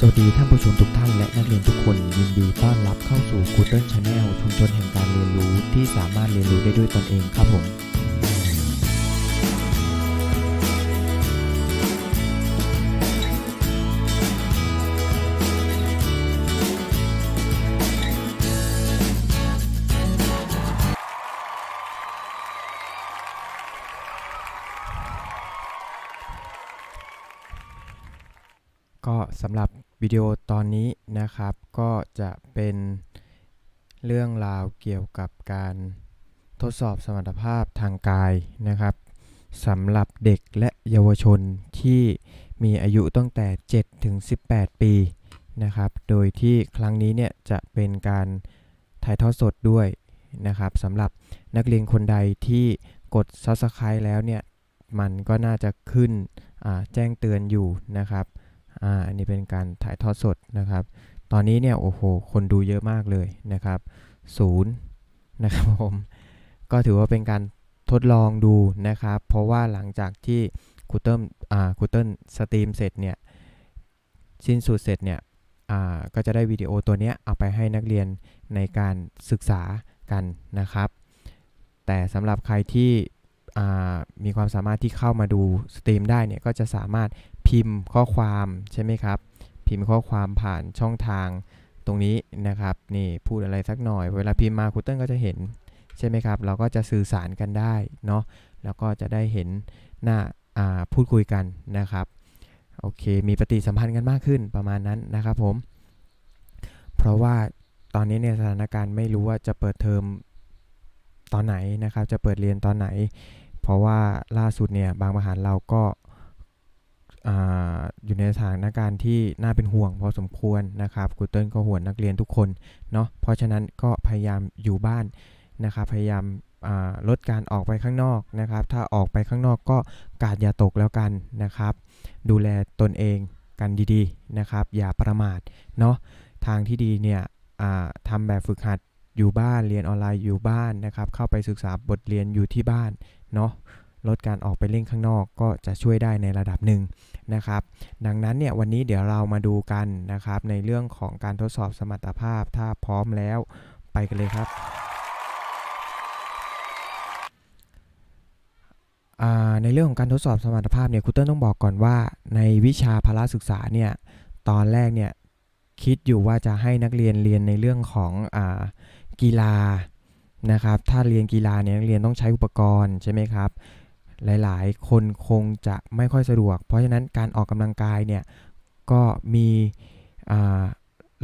สวัสดีท่านผู้ชมทุกท่านและนักเรียนทุกคนยินดีต้อนรับเข้าสู่ Google Channel ชุมชนแห่งการเรียนรู้ที่สามารถเรียนรู้ได้ด้วยตนเองครับผม วิดีโอตอนนี้นะครับ ก็จะเป็นเรื่องราวเกี่ยวกับการทดสอบสมรรถภาพทางกายนะครับสำหรับเด็กและเยาวชนที่มีอายุตั้งแต่ 7 ถึง 18 ปีนะครับ โดยที่ครั้งนี้เนี่ยจะเป็นการถ่ายทอดสดด้วยนะครับสำหรับนักเรียนคนใดที่กด Subscribe แล้วเนี่ย มันก็น่าจะขึ้นแจ้งเตือนอยู่นะครับ อ่าอันนี้เป็นการถ่ายทอดสดนะครับ ตอนนี้เนี่ยโอ้โห คนดูเยอะมากเลยนะครับศูนย์นะครับผม ก็ถือว่าเป็นการทดลองดูนะครับ เพราะว่าหลังจากที่คูเติลอ่าคูเติลสตรีมเสร็จเนี่ย สิ้นสุดเสร็จเนี่ยอ่าก็จะได้วิดีโอตัวเนี้ยเอาไปให้นักเรียนในการศึกษากันนะครับ แต่สำหรับใครที่ มีความสามารถที่เข้ามาดูสตรีมได้เนี่ยก็จะสามารถพิมพ์ข้อความใช่ไหมครับ พิมพ์ข้อความผ่านช่องทางตรงนี้นะครับนี่พูดอะไรสักหน่อย เวลาพิมพ์มาครูเติ้ลก็จะเห็นใช่ไหมครับ เราก็จะสื่อสารกันได้เนาะแล้วก็จะได้เห็นหน้าพูดคุยกันนะครับโอเค มีปฏิสัมพันธ์กันมากขึ้นประมาณนั้นนะครับผม เพราะว่าตอนนี้เนี่สถานการณ์ไม่รู้ว่าจะเปิดเทอมตอนไหนนะครับ จะเปิดเรียนตอนไหน เพราะว่าล่าสุดเนี่ยบางมหาเราก็ออยู่ในสถานการณ์ที่น่าเป็นห่วงพอสมควรนะครับครูเติ้ลก็ห่วงนักเรียนทุกคนเนาะเพราะฉะนั้นก็พยายามอยู่บ้านนะครับพยายามลดการออกไปข้างนอกนะครับ ถ้าออกไปข้างนอกก็กาดอย่าตกแล้วกันนะครับ ดูแลตนเองกันดีๆนะครับ อย่าประมาทเนาะทางที่ดีเนี่ยทำแบบฝึกหัดอยู่บ้านเรียนออนไลน์อยู่บ้านนะครับ เข้าไปศึกษาบทเรียนอยู่ที่บ้าน เนาะลดการออกไปเล่นข้างนอกก็จะช่วยได้ในระดับหนึ่งนะครับ ดังนั้นเนี่ยวันนี้เดี๋ยวเรามาดูกันนะครับ ในเรื่องของการทดสอบสมรรถภาพถ้าพร้อมแล้วไปกันเลยครับในเรื่องของการทดสอบสมรรถภาพเนี่ยครูเติ้ลต้องบอกก่อนว่า ในวิชาพละศึกษาเนี่ยตอนแรกเนี่ยคิดอยู่ว่าจะให้นักเรียนเรียนในเรื่องของอกีฬา นะครับ ถ้าเรียนกีฬาเนี่ยนักเรียนต้องใช้อุปกรณ์ใช่ไหมครับ หลายๆ คนคงจะไม่ค่อยสะดวก เพราะฉะนั้นการออกกำลังกายเนี่ยก็มี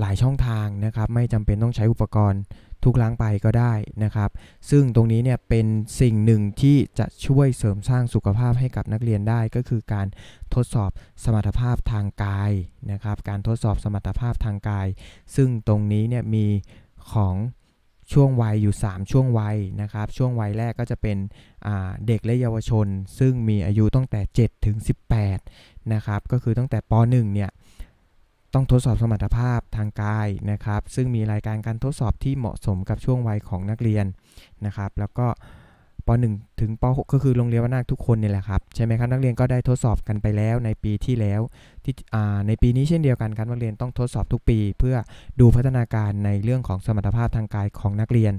หลายช่องทางนะครับ ไม่จำเป็นต้องใช้อุปกรณ์ทุกครั้งไปก็ได้นะครับ ซึ่งตรงนี้เนี่ยเป็นสิ่งหนึ่งที่จะช่วยเสริมสร้างสุขภาพให้กับนักเรียนได้ก็คือการทดสอบสมรรถภาพทางกายนะครับ การทดสอบสมรรถภาพทางกาย ซึ่งตรงนี้เนี่ยมีของ ช่วงวัยอยู่ 3 ช่วงวัยนะครับ ช่วงวัยแรกก็จะเป็นเด็กและเยาวชน ซึ่งมีอายุตั้งแต่ 7 ถึง 18 นะครับ ก็คือตั้งแต่ป .1 เนี่ยต้องทดสอบสมรรถภาพทางกายนะครับ ซึ่งมีรายการการทดสอบที่เหมาะสมกับช่วงวัยของนักเรียนนะครับ แล้วก็ ป .1 ถึงป .6 ก็คือโรงเรียนวัดนาคทุกคนเนี่ยแหละครับใช่ไหมครับนักเรียนก็ได้ทดสอบกันไปแล้วในปีที่แล้วที่ในปีนี้เช่นเดียวกันครับนักเรียนต้องทดสอบทุกปี เพื่อดูพัฒนาการในเรื่องของสมรรถภาพทางกายของนักเรียน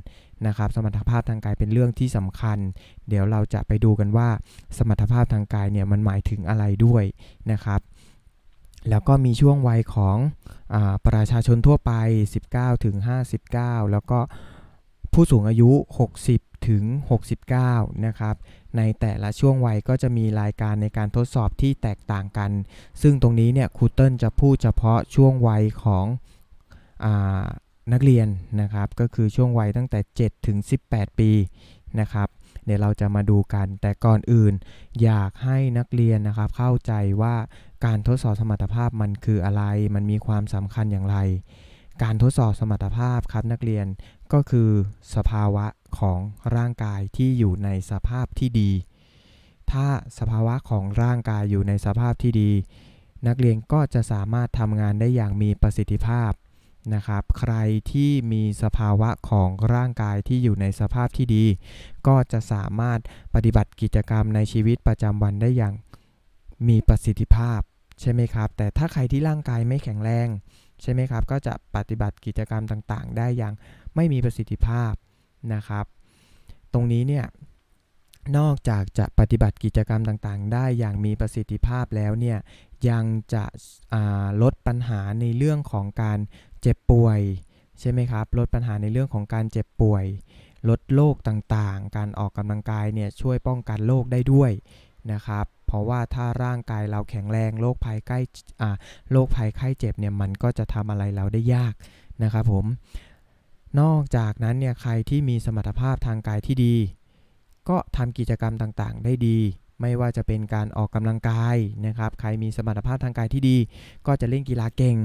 นะครับ สมรรถภาพทางกายเป็นเรื่องที่สำคัญ เดี๋ยวเราจะไปดูกันว่า สมรรถภาพทางกายเนี่ยมันหมายถึงอะไรด้วยนะครับแล้วก็มีช่วงวัยของอประชาชนทั่วไป 19 ถึง 59 แล้วก็ผู้สูงอายุ 60 ถึง 69 นะครับ ในแต่ละช่วงวัยก็จะมีรายการในการทดสอบที่แตกต่างกัน ซึ่งตรงนี้เนี่ยครูเติ้ลจะพูดเฉพาะช่วงวัยของอนักเรียนนะครับ ก็คือช่วงวัยตั้งแต่ 7 ถึง 18 ปีนะครับ เดี๋ยวเราจะมาดูกัน แต่ก่อนอื่นอยากให้นักเรียนนะครับเข้าใจว่าการทดสอบสมรรถภาพมันคืออะไร มันมีความสำคัญอย่างไรการทดสอบสมรรถภาพครับนักเรียน ก็คือสภาวะของร่างกายที่อยู่ในสภาพที่ดี ถ้าสภาวะของร่างกายอยู่ในสภาพที่ดี นักเรียนก็จะสามารถทำงานได้อย่างมีประสิทธิภาพนะครับ ใครที่มีสภาวะของร่างกายที่อยู่ในสภาพที่ดี ก็จะสามารถปฏิบัติกิจกรรมในชีวิตประจำวันได้อย่างมีประสิทธิภาพใช่ไหมครับ แต่ถ้าใครที่ร่างกายไม่แข็งแรง ใช่ไหมครับ ก็จะปฏิบัติกิจกรรมต่างๆ ได้อย่างไม่มีประสิทธิภาพนะครับ ตรงนี้เนี่ยนอกจากจะปฏิบัติกิจกรรมต่างๆ ได้อย่างมีประสิทธิภาพแล้วเนี่ยยังจะลดปัญหาในเรื่องของการเจ็บป่วยใช่ไหมครับลดปัญหาในเรื่องของการเจ็บป่วย ลดโรคต่างๆ การออกกำลังกายเนี่ยช่วยป้องกันโรคได้ด้วยนะครับ ราะว่าถ้าร่างกายเราแข็งแรงโรคภัยใกล้อ่าโรคภัยไข้เจ็บเนี่ยมันก็จะทำอะไรเราได้ยากนะครับผมนอกจากนั้นเนี่ยใครที่มีสมรรถภาพทางกายที่ดี ก็ทำกิจกรรมต่างๆ ได้ดีไม่ว่าจะเป็นการออกกำลังกายนะครับ ใครมีสมรรถภาพทางกายที่ดี ก็จะเล่นกีฬาเก่ง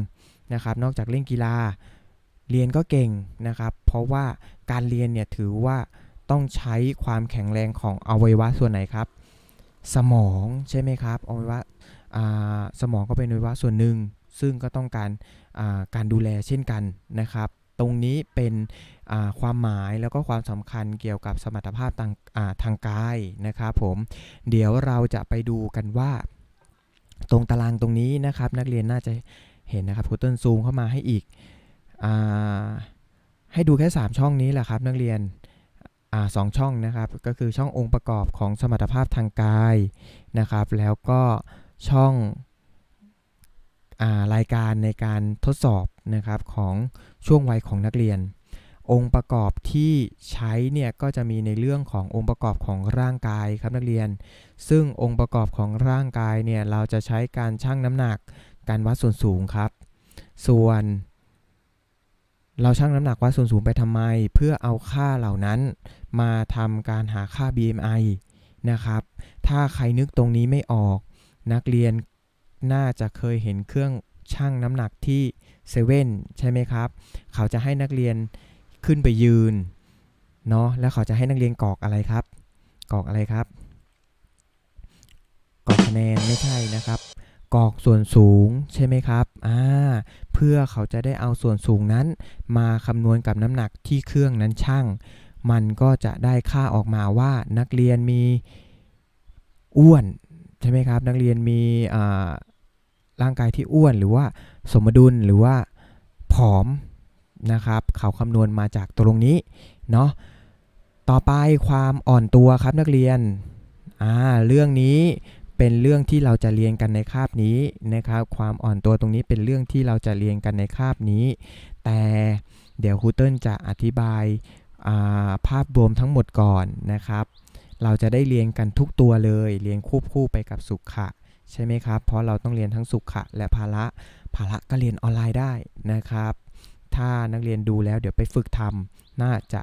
นะครับ นอกจากเล่นกีฬาเรียนก็เก่งนะครับ เพราะว่าการเรียนเนี่ยถือว่าต้องใช้ความแข็งแรงของอวัยวะส่วนไหนครับ สมองใช่ไหมครับอวัยวะอ่าสมองก็เป็นอวัยวะส่วนหนึ่ง ซึ่งก็ต้องการาการดูแลเช่นกันนะครับ ตรงนี้เป็นความหมายแล้วก็ความสำคัญเกี่ยวกับสมรรถภาพทางาทางกายนะครับผมเดี๋ยวเราจะไปดูกันว่า ตรงตารางตรงนี้นะครับ นักเรียนน่าจะเห็นนะครับครูเติ้ลซูมเข้ามาให้อีกอให้ดูแค่ 3 ช่องนี้แหละครับนักเรียน สองช่องนะครับ ก็คือช่ององค์ประกอบของสมรรถภาพทางกายนะครับ แล้วก็ช่องอารายการในการทดสอบนะครับของช่วงวัยของนักเรียน องค์ประกอบที่ใช้เนี่ยก็จะมีในเรื่องขององค์ประกอบของร่างกายครับนักเรียน ซึ่งองค์ประกอบของร่างกายเนี่ยเราจะใช้การชั่งน้ำหนัก การวัดส่วนสูงครับ ส่วน เราชั่งน้ำหนักวัดส่วนสูงไปทำไม เพื่อเอาค่าเหล่านั้น มาทำการหาค่า BMI นะครับ ถ้าใครนึกตรงนี้ไม่ออก นักเรียนน่าจะเคยเห็นเครื่องชั่งน้ำหนักที่เซเว่นใช่ไหมครับ เขาจะให้นักเรียนขึ้นไปยืนเนาะแล้วเขาจะให้นักเรียนกรอกอะไรครับ กรอกอะไรครับ กรอกคะแนนไม่ใช่นะครับ กรอกส่วนสูงใช่ไหมครับอ่าเพื่อเขาจะได้เอาส่วนสูงนั้น มาคำนวณกับน้ำหนักที่เครื่องนั้นช่าง มันก็จะได้ค่าออกมาว่านักเรียนมีอ้วนใช่ไหมครับ นักเรียนมีอ่าร่างกายที่อ้วนหรือว่าสมดุลหรือว่าผอมนะครับ เขาคำนวณมาจากตรงนี้เนาะต่อไปความอ่อนตัวครับนักเรียนอ่าเรื่องนี้ เป็นเรื่องที่เราจะเรียนกันในคาบนี้นะครับ ความอ่อนตัวตรงนี้เป็นเรื่องที่เราจะเรียนกันในคาบนี้ แต่เดี๋ยวครูเติ้ลจะอธิบายาภาพรวมทั้งหมดก่อนนะครับ เราจะได้เรียนกันทุกตัวเลย เรียนควบคู่ไปกับสุขะใช่ไหมครับ เพราะเราต้องเรียนทั้งสุขะและภาระภาระก็เรียนออนไลน์ได้นะครับ ถ้านักเรียนดูแล้วเดี๋ยวไปฝึกทำน่าจะ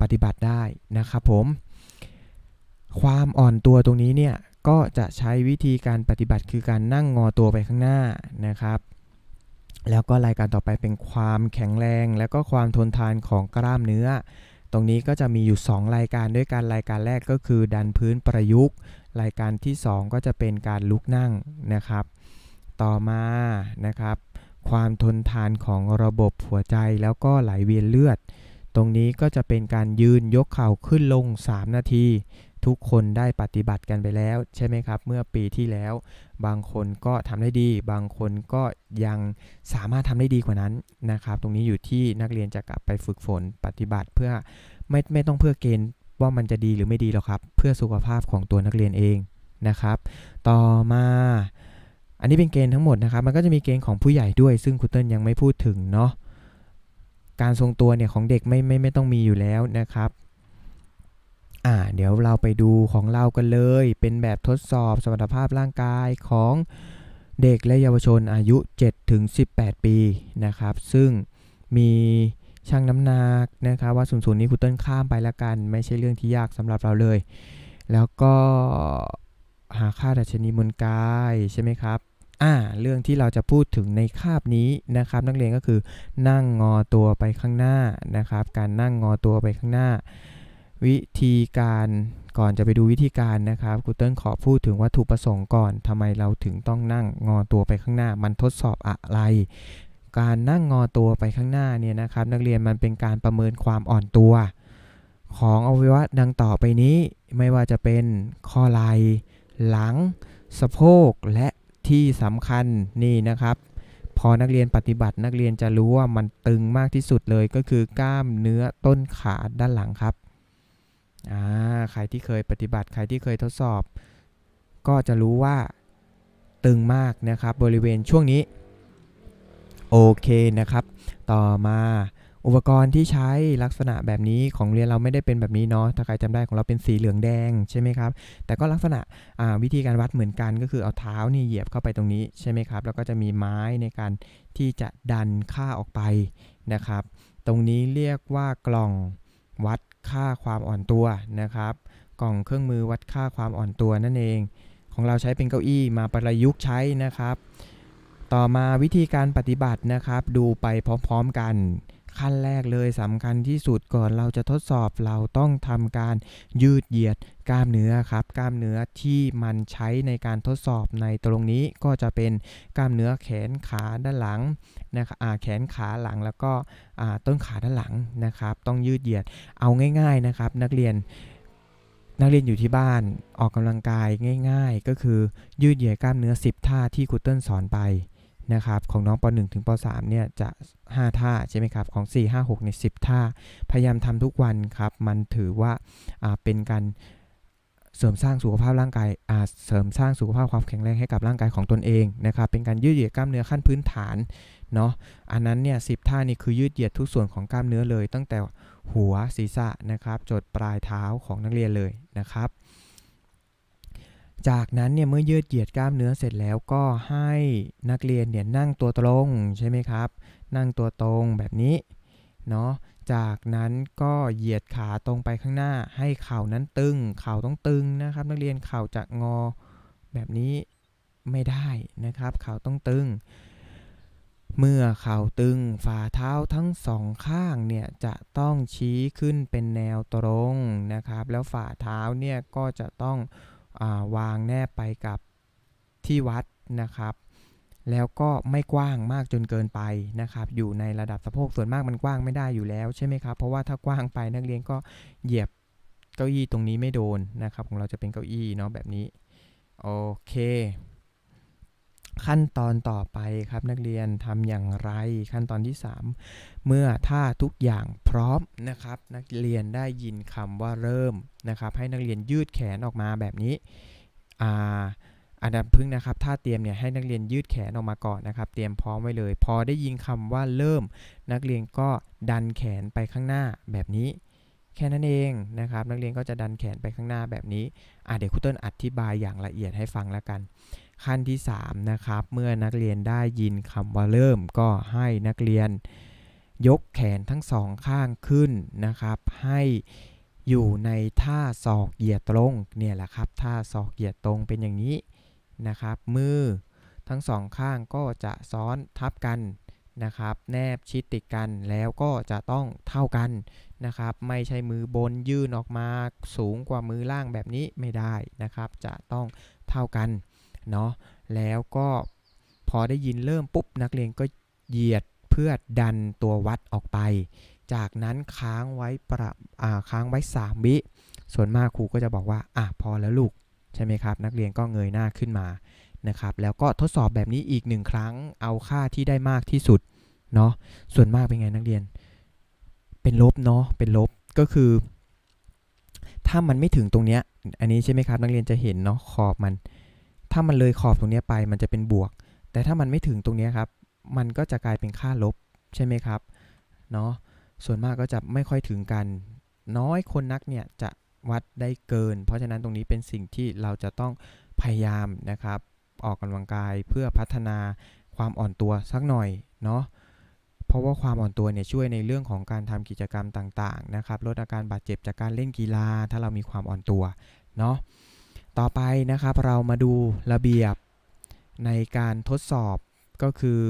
ปฏิบัติได้นะครับผม ความอ่อนตัวตรงนี้เนี่ย ก็จะใช้วิธีการปฏิบัติคือการนั่งงอตัวไปข้างหน้านะครับ แล้วก็รายการต่อไปเป็นความแข็งแรง แล้วก็ความทนทานของกล้ามเนื้อ ตรงนี้ก็จะมีอยู่ 2 รายการด้วยกันรายการแรกก็คือดันพื้นประยุกต์ รายการที่ 2 ก็จะเป็นการลุกนั่งนะครับ ต่อมานะครับ ความทนทานของระบบหัวใจแล้วก็ไหลเวียนเลือด ตรงนี้ก็จะเป็นการยืนยกเข่าขึ้นลง 3 นาที ทุกคนได้ปฏิบัติกันไปแล้ว ใช่ไหมครับ เมื่อปีที่แล้ว บางคนก็ทำได้ดี บางคนก็ยังสามารถทำได้ดีกว่านั้นนะครับ ตรงนี้อยู่ที่นักเรียนจะกลับไปฝึกฝนปฏิบัติเพื่อไม่ไม่ต้องเพื่อเกณฑ์ว่ามันจะดีหรือไม่ดีหรอกครับ เพื่อสุขภาพของตัวนักเรียนเองนะครับ ต่อมาอันนี้เป็นเกณฑ์ทั้งหมดนะครับ มันก็จะมีเกณฑ์ของผู้ใหญ่ด้วย ซึ่งครูเติ้ลยังไม่พูดถึงเนาะ การทรงตัวเนี่ยของเด็กไม่ไม่ไม่ต้องมีอยู่แล้วนะครับ อ่าเดี๋ยวเราไปดูของเรากันเลย เป็นแบบทดสอบสมรรถภาพร่างกายของเด็กและเยาวชนอายุ 7-18 ปีนะครับ ซึ่งมีชั่งน้ำหนักนะครับว่าศูนย์ศูนย์นี้ครูเติ้ลข้ามไปละกัน ไม่ใช่เรื่องที่ยากสำหรับเราเลย แล้วก็หาค่าดัชนีมวลกายใช่ไหมครับอ่าเรื่องที่เราจะพูดถึงในคาบนี้นะครับ นักเรียนก็คือนั่งงอตัวไปข้างหน้านะครับ การนั่งงอตัวไปข้างหน้า วิธีการก่อนจะไปดูวิธีการนะครับครูเติ้ลขอพูดถึงวัตถุประสงค์ก่อนทำไมเราถึงต้องนั่งงอตัวไปข้างหน้า มันทดสอบอะไร การนั่งงอตัวไปข้างหน้าเนี่ยนะครับ นักเรียนมันเป็นการประเมินความอ่อนตัว ของอวัยวะดังต่อไปนี้ ไม่ว่าจะเป็นข้อไหล่หลัง สะโพกและที่สำคัญนี่นะครับ พอนักเรียนปฏิบัตินักเรียนจะรู้ว่ามันตึงมากที่สุดเลยก็คือกล้ามเนื้อต้นขาด้านหลังครับ อ่าใครที่เคยปฏิบัติใครที่เคยทดสอบ ก็จะรู้ว่าตึงมากนะครับบริเวณช่วงนี้โอเคนะครับ ต่อมาอุปกรณ์ที่ใช้ลักษณะแบบนี้ของเรียนเราไม่ได้เป็นแบบนี้เนาะ ถ้าใครจำได้ของเราเป็นสีเหลืองแดงใช่ไหมครับ แต่ก็ลักษณะวิธีการวัดเหมือนกันก็คือเอาเท้านี่เหยียบเข้าไปตรงนี้ใช่ไหมครับ แล้วก็จะมีไม้ในการที่จะดันค่าออกไปนะครับ ตรงนี้เรียกว่ากล่อง วัดค่าความอ่อนตัวนะครับ กล่องเครื่องมือวัดค่าความอ่อนตัวนั่นเอง ของเราใช้เป็นเก้าอี้มาประยุกต์ใช้นะครับ ต่อมาวิธีการปฏิบัตินะครับ ดูไปพร้อมๆกัน ขั้นแรกเลยสำคัญที่สุดก่อนเราจะทดสอบเราต้องทำการยืดเหยียดกล้ามเนื้อครับ กล้ามเนื้อที่มันใช้ในการทดสอบในตรงนี้ก็จะเป็นกล้ามเนื้อแขนขาด้านหลังนะครับแขนขาหลังแล้วก็ต้นขาด้านหลังนะครับ ต้องยืดเหยียดเอาง่าย ๆนะครับ นักเรียนนักเรียนอยู่ที่บ้านออกกำลังกายง่าย ๆ ก็คือยืดเหยียดกล้ามเนื้อ 10 ท่าที่ครูเติ้ลสอนไป นะครับของน้องป .1 ถึงป .3 เนี่ยจะ 5 ท่าใช่ไหมครับของ 4 5 6เนี่ย10 ท่า พยายามทำทุกวันครับ มันถือว่าาเป็นการเสริมสร้างสุขภาพร่างกายาเสริมสร้างสุขภาพความแข็งแรงให้กับร่างกายของตนเองนะครับ เป็นการยืดเหยียดกล้ามเนื้อขั้นพื้นฐานเนาะ อันนั้นเนี่ยสิท่านี่คือยืดเหยียดทุกส่วนของกล้ามเนื้อเลย ตั้งแต่หัวศีรษะนะครับ จดปลายเท้าของนักเรียนเลยนะครับ จากนั้นเนี่ยเมื่อยืดเหยียดกล้ามเนื้อเสร็จแล้วก็ให้นักเรียนเนี่ยนั่งตัวตรงใช่ไหมครับ นั่งตัวตรงแบบนี้เนาะจากนั้นก็เหยียดขาตรงไปข้างหน้า ให้เข่านั้นตึง เข่าต้องตึงนะครับ นักเรียนเข่าจะงอแบบนี้ไม่ได้นะครับ เข่าต้องตึง เมื่อเข่าตึงฝ่าเท้าทั้งสองข้างเนี่ยจะต้องชี้ขึ้นเป็นแนวตรงนะครับ แล้วฝ่าเท้าเนี่ยก็จะต้อง วางแนบไปกับที่วัดนะครับ แล้วก็ไม่กว้างมากจนเกินไปนะครับ อยู่ในระดับสะโพกส่วนมากมันกว้างไม่ได้อยู่แล้วใช่ไหมครับ เพราะว่าถ้ากว้างไปนักเรียนก็เหยียบเก้าอี้ตรงนี้ไม่โดนนะครับ ของเราจะเป็นเก้าอี้เนาะแบบนี้ โอเค ขั้นตอนต่อไปครับนักเรียนทำอย่างไรขั้นตอนที่ 3 เมื่อถ้าทุกอย่างพร้อมนะครับ นักเรียนได้ยินคำว่าเริ่มนะครับ ให้นักเรียนยืดแขนออกมาแบบนี้อ่าอันดับพึ่งนะครับถ้าเตรียมเนี่ยให้นักเรียนยืดแขนออกมาก่อนนะครับ เตรียมพร้อมไว้เลย พอได้ยินคำว่าเริ่ม นักเรียนก็ดันแขนไปข้างหน้าแบบนี้ แค่นั้นเองนะครับ นักเรียนก็จะดันแขนไปข้างหน้าแบบนี้อะเดี๋ยวครูเติ้ลอธิบายอย่างละเอียดให้ฟังแล้วกัน ขั้นที่ 3 นะครับ เมื่อนักเรียนได้ยินคำว่าเริ่มก็ให้นักเรียนยกแขนทั้งสองข้างขึ้นนะครับ ให้อยู่ในท่าศอกเหยียดตรงเนี่ยแหละครับ ท่าศอกเหยียดตรงเป็นอย่างนี้นะครับ มือทั้งสองข้างก็จะซ้อนทับกัน นะครับ แนบชิดติดกันแล้วก็จะต้องเท่ากันนะครับ ไม่ใช่มือบนยื่นออกมาสูงกว่ามือล่างแบบนี้ไม่ได้นะครับ จะต้องเท่ากันเนาะแล้วก็พอได้ยินเริ่มปุ๊บนักเรียนก็เหยียดเพื่อดันตัววัดออกไป จากนั้นค้างไว้ประอ่าค้างไว้ 3 วิส่วนมากครูก็จะบอกว่าอะพอแล้วลูกใช่ไหมครับ นักเรียนก็เงยหน้าขึ้นมานะครับ แล้วก็ทดสอบแบบนี้อีกหนึ่งครั้งเอาค่าที่ได้มากที่สุด เนาะส่วนมากเป็นไงนักเรียน เป็นลบเนาะเป็นลบก็คือ ถ้ามันไม่ถึงตรงเนี้ยอันนี้ใช่ไหมครับ นักเรียนจะเห็นเนาะขอบมัน ถ้ามันเลยขอบตรงนี้ไปมันจะเป็นบวก แต่ถ้ามันไม่ถึงตรงนี้ครับ มันก็จะกลายเป็นค่าลบใช่ไหมครับเนาะส่วนมากก็จะไม่ค่อยถึงกัน น้อยคนนักเนี่ยจะวัดได้เกิน เพราะฉะนั้นตรงนี้เป็นสิ่งที่เราจะต้องพยายามนะครับ ออกกำลังกายเพื่อพัฒนาความอ่อนตัวสักหน่อยเนาะ เพราะว่าความอ่อนตัวเนี่ยช่วยในเรื่องของการทำกิจกรรมต่างๆนะครับลดอาการบาดเจ็บจากการเล่นกีฬา ถ้าเรามีความอ่อนตัวเนาะต่อไปนะครับเรามาดูระเบียบในการทดสอบก็คือ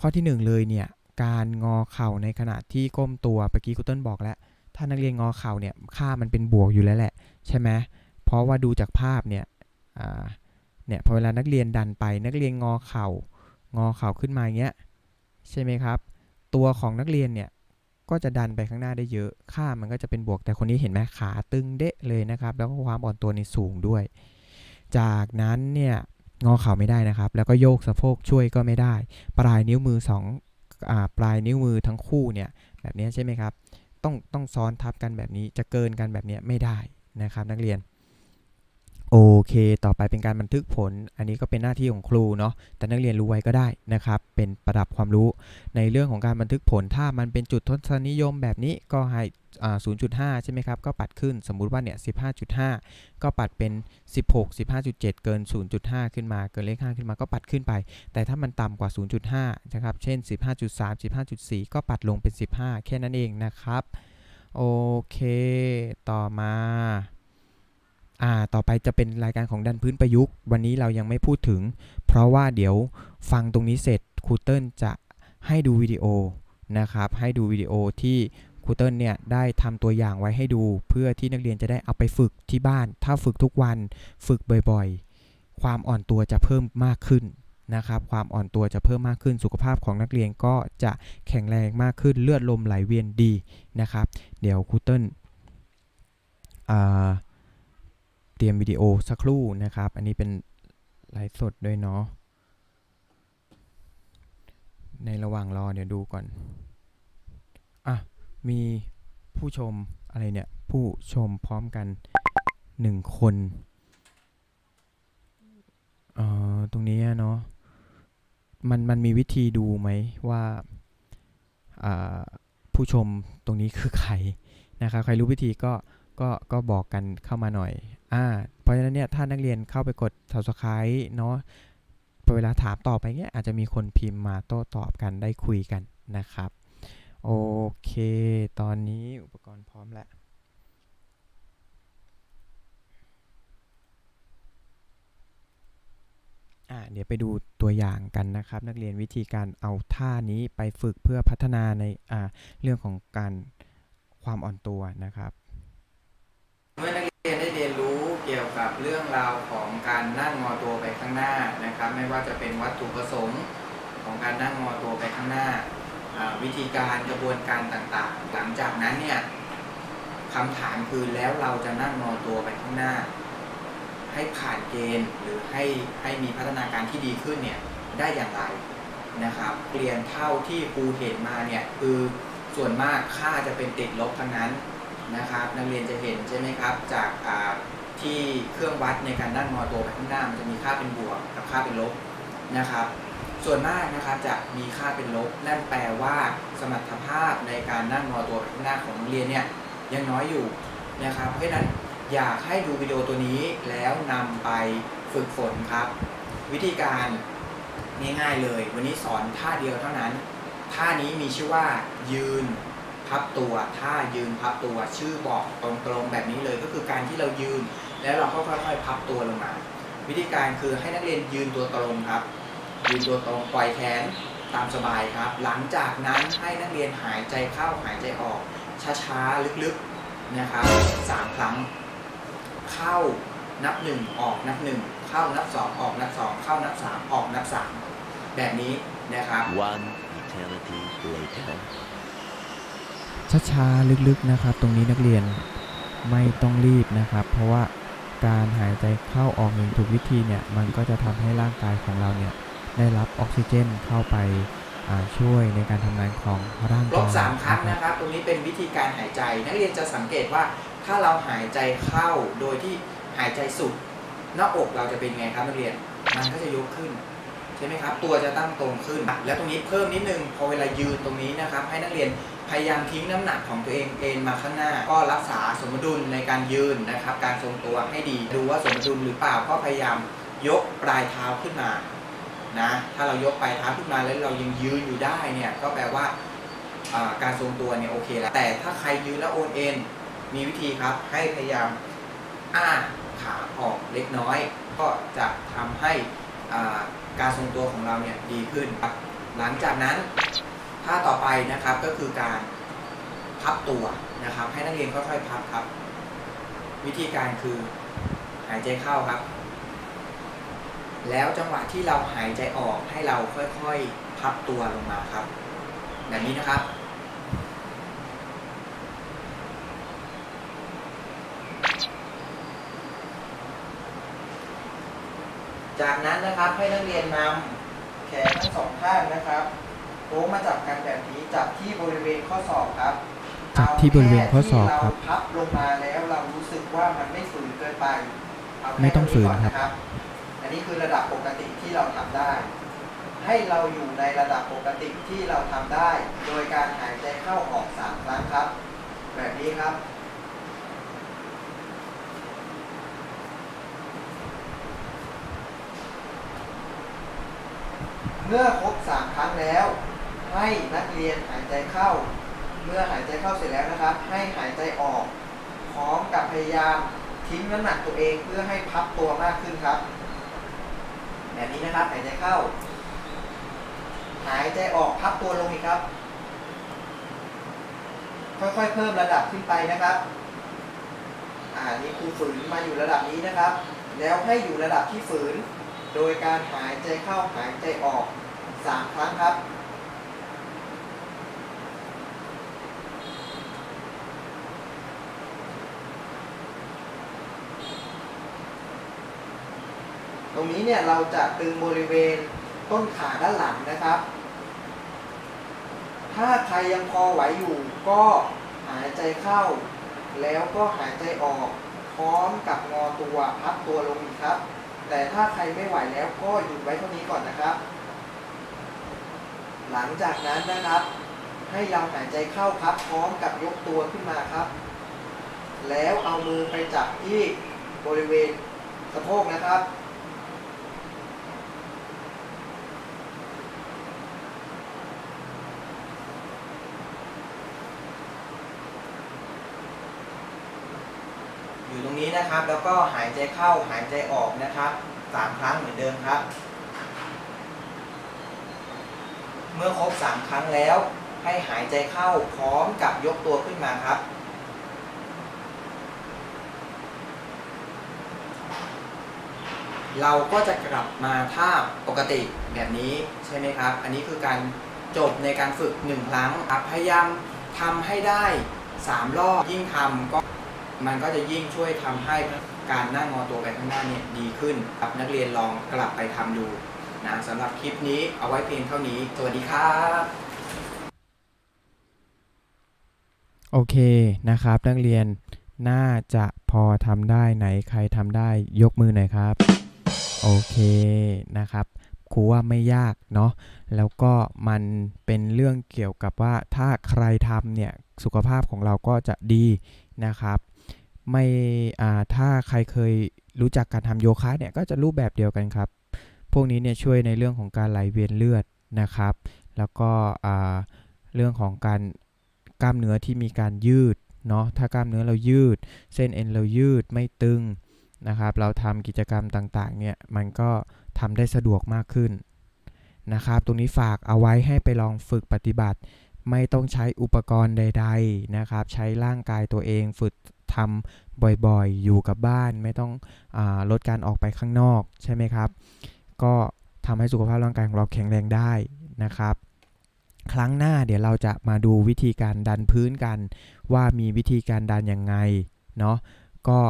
ข้อที่ 1 เลยเนี่ยการงอเข่าในขณะที่ก้มตัวเมื่อกี้คุณต้นบอกแล้ว ถ้านักเรียนงอเข่าเนี่ยค่ามันเป็นบวกอยู่แล้วแหละใช่ไหมเพราะว่าดูจากภาพเนี่ยเนี่ยพอเวลานักเรียนดันไปนักเรียนงอเข่างอเข่าขึ้นมาอย่างเงี้ย ใช่ไหมครับ ตัวของนักเรียนเนี่ยก็จะดันไปข้างหน้าได้เยอะ ค่ามันก็จะเป็นบวก แต่คนนี้เห็นไหมขาตึงเดะเลยนะครับ แล้วก็ความอ่อนตัวในสูงด้วย จากนั้นเนี่ยงอเข่าไม่ได้นะครับ แล้วก็โยกสะโพกช่วยก็ไม่ได้ ปลายนิ้วมือสองอปลายนิ้วมือทั้งคู่เนี่ยแบบนี้ใช่ไหมครับ ต้องต้องซ้อนทับกันแบบนี้ จะเกินกันแบบนี้ไม่ได้นะครับ นักเรียน โอเค ต่อไปเป็นการบันทึกผล อันนี้ก็เป็นหน้าที่ของครูเนาะ แต่นักเรียนรู้ไว้ก็ได้นะครับ เป็นประดับความรู้ ในเรื่องของการบันทึกผล ถ้ามันเป็นจุดทศนิยมแบบนี้ก็ให้0.5 ใช่ไหมครับ ก็ปัดขึ้น สมมุติว่าเนี่ย 15.5 ก็ปัดเป็น 16 15.7 เกิน 0.5 ขึ้นมา เกินเลข 5 ขึ้นมา ก็ปัดขึ้นไป แต่ถ้ามันต่ำกว่า 0.5 นะครับ เช่น 15.3 15.4 ก็ปัดลงเป็น 15 แค่นั้นเองนะครับ โอเค ต่อมา อ่าต่อไปจะเป็นรายการของดันพื้นประยุกต์ วันนี้เรายังไม่พูดถึง เพราะว่าเดี๋ยวฟังตรงนี้เสร็จครูเติ้ลจะให้ดูวิดีโอนะครับ ให้ดูวิดีโอที่ครูเติ้ลเนี่ยได้ทำตัวอย่างไว้ให้ดู เพื่อที่นักเรียนจะได้เอาไปฝึกที่บ้าน ถ้าฝึกทุกวันฝึกบ่อยๆ ความอ่อนตัวจะเพิ่มมากขึ้นนะครับ ความอ่อนตัวจะเพิ่มมากขึ้น สุขภาพของนักเรียนก็จะแข็งแรงมากขึ้น เลือดลมไหลเวียนดีนะครับ เดี๋ยวครูเติ้ลอ่า เตรียมวิดีโอสักครู่นะครับ อันนี้เป็นไลฟ์สดด้วยเนาะ ในระหว่างรอเดี๋ยวดูก่อน อะ มีผู้ชมอะไรเนี่ย ผู้ชมพร้อมกันหนึ่งคนเอ่อตรงนี้เนาะ มันมันมีวิธีดูไหมว่าอ่าผู้ชมตรงนี้คือใครนะครับ ใครรู้วิธีก็ก็ก็บอกกันเข้ามาหน่อย อ่าเพราะฉะนั้นเนี่ยถ้านักเรียนเข้าไปกด subscribe เนาะพอเวลาถามตอบไปเงี้ยอาจจะมีคนพิมพ์มาโต้ตอบกันได้คุยกันนะครับ โอเค ตอนนี้อุปกรณ์พร้อมแล้วเดี๋ยวไปดูตัวอย่างกันนะครับ นักเรียนวิธีการเอาท่านี้ไปฝึกเพื่อพัฒนาในาเรื่องของการความอ่อนตัวนะครับ เมื่อนักเรียนได้เรียนรู้ กี่ยวกับเรื่องราวของการนั่งงอตัวไปข้างหน้านะครับ ไม่ว่าจะเป็นวัตถุประสงค์ของการนั่งงอตัวไปข้างหน้า วิธีการกระบวนการต่างๆ หลังจากนั้นเนี่ยคำถามคือแล้วเราจะนั่งงอตัวไปข้างหน้า ให้ผ่านเกณฑ์หรือให้ให้มีพัฒนาการที่ดีขึ้นเนี่ยได้อย่างไรนะครับเรียนเท่าที่ครูเห็นมาเนี่ยคือส่วนมากค่าจะเป็นติดลบทั้งนั้นนะครับ นักเรียนจะเห็นใช่ไหมครับ จากอ่า ที่เครื่องวัดในการนั่งงอตัวไปข้างหน้ามันจะมีค่าเป็นบวกกับค่าเป็นลบนะครับ ส่วนมากนะครับจะมีค่าเป็นลบนั่นแปลว่าสมรรถภาพในการนั่งงอตัวไปข้างหน้าของนักเรียนเนี่ยยังน้อยอยู่นะครับ เพราะฉะนั้นอยากให้ดูวิดีโอตัวนี้แล้วนำไปฝึกฝนครับ วิธีการง่ายๆเลย วันนี้สอนท่าเดียวเท่านั้น ท่านี้มีชื่อว่ายืนพับตัวท่ายืนพับตัวชื่อบอกตรงๆแบบนี้เลยก็คือการที่เรายืน แล้วเราก็ค่อยๆพับตัวลงมา วิธีการคือให้นักเรียนยืนตัวตรงครับ ยืนตัวตรงปล่อยแขนตามสบายครับ หลังจากนั้นให้นักเรียนหายใจเข้าหายใจออก ช้าๆลึกๆนะครับสามครั้ง เข้านับหนึ่งออกนับหนึ่งเข้านับสองออกนับสองเข้านับสามออกนับสามแบบนี้นะครับ One eternity later. ช้าๆลึกๆนะครับ ตรงนี้นักเรียนไม่ต้องรีบนะครับ เพราะว่า การหายใจเข้าออกอย่างถูกวิธีเนี่ยมันก็จะทำให้ร่างกายของเราเนี่ยได้รับออกซิเจนเข้าไปาช่วยในการทำงานของร่างกาบสามครั้งนะนะครับตรงนี้เป็นวิธีการหายใจ นักเรียนจะสังเกตว่าถ้าเราหายใจเข้าโดยที่หายใจสุดหน้าอกเราจะเป็นไงครับนักเรียนมันก็จะยกขึ้นใช่ไหมครับ ตัวจะตั้งตรงขึ้น แล้วตรงนี้เพิ่มนิดนึงพอเวลายืนตรงนี้นะครับ ให้นักเรียน พยายามทิ้งน้ำหนักของตัวเองเอ็นมาข้างหน้า ก็รักษาสมดุลในการยืนนะครับ การทรงตัวให้ดีดูว่าสมดุลหรือเปล่าก็พยายามยกปลายเท้าขึ้นมานะถ้าเรายกปลายเท้าขึ้นมาแล้วเรายังยืนอยู่ได้เนี่ยก็แปลว่าการทรงตัวเนี่ยโอเคแล้วแต่ถ้าใครยืนแล้วโอนเอ็นมีวิธีครับให้พยายามอ้าขาออกเล็กน้อย ก็จะทำให้การทรงตัวของเราเนี่ยดีขึ้นครับหลังจากนั้น ท่าต่อไปนะครับก็คือการพับตัวนะครับ ให้นักเรียนค่อยๆพับครับ วิธีการคือหายใจเข้าครับ แล้วจังหวะที่เราหายใจออกให้เราค่อยๆพับตัวลงมาครับแบบนี้นะครับจากนั้นนะครับให้นักเรียนนำแขนทั้งสองข้างนะครับ โค้งมาจับกันแบบนี้จับที่บริเวณข้อศอกครับจับที่บริเวณข้อศอกครับ เาแที่เราพับลงมาแล้วเรารู้สึกว่ามันไม่ฝืนเกินไปเาแค่ไม่ต้องฝืนครับ ก่ะอันนี้คือระดับปกติที่เราทำได้ ให้เราอยู่ในระดับปกติที่เราทำได้ โดยการหายใจเข้าออกสามครั้งครับ แบบนี้ครับ เมื่อครบสามครั้งแล้ว ให้นักเรียนหายใจเข้า เมื่อหายใจเข้าเสร็จแล้วนะครับ ให้หายใจออกพร้อมกับพยายามทิ้งน้ำหนักตัวเองเพื่อให้พับตัวมากขึ้นครับ แบบนี้นะครับหายใจเข้า หายใจออกพับตัวลงอีกครับ ค่อยๆเพิ่มระดับขึ้นไปนะครับอ่านี่ครูฝืนมาอยู่ระดับนี้นะครับ แล้วให้อยู่ระดับที่ฝืน โดยการหายใจเข้าหายใจออกสามครั้งครับ ตรงนี้เนี่ยเราจะตึงบริเวณต้นขาด้านหลังนะครับ ถ้าใครยังพอไหวอยู่ก็หายใจเข้า แล้วก็หายใจออกพร้อมกับงอตัวพับตัวลงอีกครับ แต่ถ้าใครไม่ไหวแล้วก็หยุดไว้เท่านี้ก่อนนะครับ หลังจากนั้นนะครับ ให้เราหายใจเข้าครับ พร้อมกับยกตัวขึ้นมาครับ แล้วเอามือไปจับที่บริเวณสะโพกนะครับ รงนี้นะครับ แล้วก็หายใจเข้าหายใจออกนะครับสามครั้งเหมือนเดิมครับ เมื่อครบสามครั้งแล้ว ให้หายใจเข้าพร้อมกับยกตัวขึ้นมาครับ เราก็จะกลับมาท่าปกติแบบนี้ใช่ไหมครับ อันนี้คือการจบในการฝึกหนึ่งครั้งครับพยายามทำให้ได้สามรอบยิ่งทำก็ มันก็จะยิ่งช่วยทำให้การนั่งงอตัวไปข้างหน้าเนี่ยดีขึ้นครับนักเรียนลองกลับไปทำดูนะสำหรับคลิปนี้เอาไว้เพียงเท่านี้ สวัสดีครับ โอเคนะครับ นักเรียนน่าจะพอทำได้ไหนใครทำได้ยกมือหน่อยครับ โอเคนะครับครูว่าไม่ยากเนาะแล้วก็มันเป็นเรื่องเกี่ยวกับว่าถ้าใครทำเนี่ยสุขภาพของเราก็จะดีนะครับ ไม่อ่าถ้าใครเคยรู้จักการทำโยคะเนี่ยก็จะรูปแบบเดียวกันครับ พวกนี้เนี่ยช่วยในเรื่องของการไหลเวียนเลือดนะครับ แล้วก็อ่าเรื่องของการกล้ามเนื้อที่มีการยืดเนาะถ้ากล้ามเนื้อเรายืด เส้นเอ็นเรายืดไม่ตึงนะครับ เราทำกิจกรรมต่างๆเนี่ยมันก็ทำได้สะดวกมากขึ้นนะครับ ตรงนี้ฝากเอาไว้ให้ไปลองฝึกปฏิบัติ ไม่ต้องใช้อุปกรณ์ใด ๆนะครับ ใช้ร่างกายตัวเอง ฝึก ทำบ่อยๆ อยู่กับบ้านไม่ต้องอลดการออกไปข้างนอกใช่ไหมครับ ก็ทำให้สุขภาพร่างกายของเราแข็งแรงได้นะครับ ครั้งหน้าเดี๋ยวเราจะมาดูวิธีการดันพื้นกัน ว่ามีวิธีการดันยังไงเนาะก็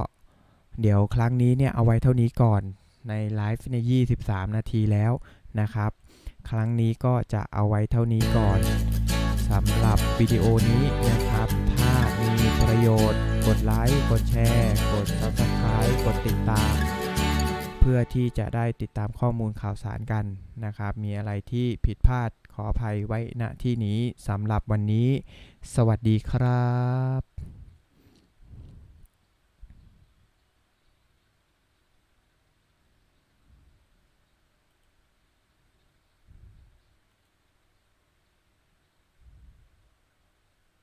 เดี๋ยวครั้งนี้เนี่ยเอาไว้เท่านี้ก่อนในไลฟ์ใน 23 นาทีแล้วนะครับ ครั้งนี้ก็จะเอาไว้เท่านี้ก่อนสำหรับวิดีโอนี้นะครับ ประโยชน์ กดไลค์ กดแชร์ กด Subscribe กดติดตาม เพื่อที่จะได้ติดตามข้อมูลข่าวสารกันนะครับ มีอะไรที่ผิดพลาดขออภัยไว้ณที่นี้สำหรับวันนี้ สวัสดีครับ